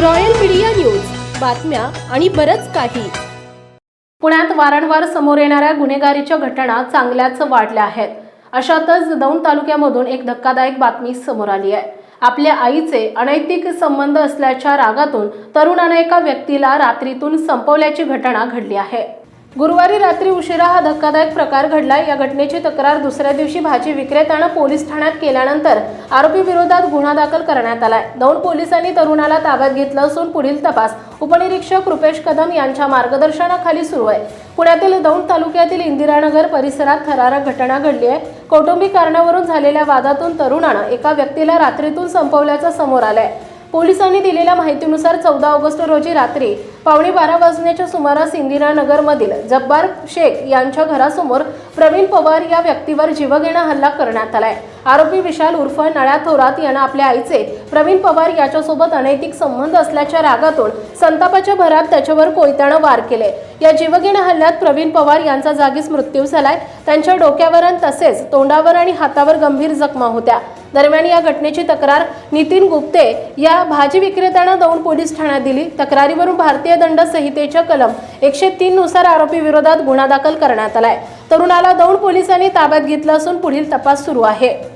Royal Media news. बातम्या आणि बरंच काही. पुण्यात वारंवार समोर येणाऱ्या गुन्हेगारीच्या घटना चांगल्याच वाढल्या आहेत. अशातच दौंड तालुक्यामधून एक धक्कादायक बातमी समोर आली आहे. आपल्या आईचे अनैतिक संबंध असल्याच्या रागातून तरुणाने एका व्यक्तीला रात्रीतून संपवल्याची घटना घडली आहे. गुरुवारी रात्री उशिरा हा धक्कादायक प्रकार घडला. या घटनेची तक्रार दुसऱ्या दिवशी भाजी विक्रेत्यानं पोलीस ठाण्यात केल्यानंतर आरोपी विरोधात गुन्हा दाखल करण्यात आलाय. दौंड पोलिसांनी तरुणाला ताब्यात घेतलं असून पुढील तपास उपनिरीक्षक रुपेश कदम यांच्या मार्गदर्शनाखाली सुरू आहे. पुण्यातील दौंड तालुक्यातील इंदिरानगर परिसरात थरारक घटना घडली आहे. कौटुंबिक कारणावरून झालेल्या वादातून तरुणानं एका व्यक्तीला रात्रीतून संपवल्याचं समोर आलंय. पोलिसांनी दिलेल्या माहितीनुसार चौदा ऑगस्ट रोजी रात्री पावणे बारा वाजण्याच्या सुमारास इंदिरानगरमधील जब्बार शेख यांच्या घरासमोर प्रवीण पवार या व्यक्तीवर जीवघेणा हल्ला करण्यात आलाय. आरोपी विशाल उर्फ नळ्या थोरात यांना आपल्या आईचे प्रवीण पवार याच्यासोबत अनैतिक संबंध असल्याच्या रागातून संतापाच्या भरात त्याच्यावर कोयत्यानं वार केले. या जीवघेण हल्ल्यात प्रवीण पवार यांचा जागीच मृत्यू झालाय. त्यांच्या डोक्यावर आणि तसेच तोंडावर आणि हातावर गंभीर जखमा होत्या. दरम्यान या घटनेची तक्रार नितीन गुप्ते या भाजी विक्रेत्यानं दौंड पोलीस ठाण्यात दिली. तक्रारीवरून भारतीय दंड संहितेच्या कलम एकशे तीन नुसार आरोपी विरोधात गुन्हा दाखल करण्यात आलाय. तरुणाला दौंड पोलिसांनी ताब्यात घेतलं असून पुढील तपास सुरू आहे.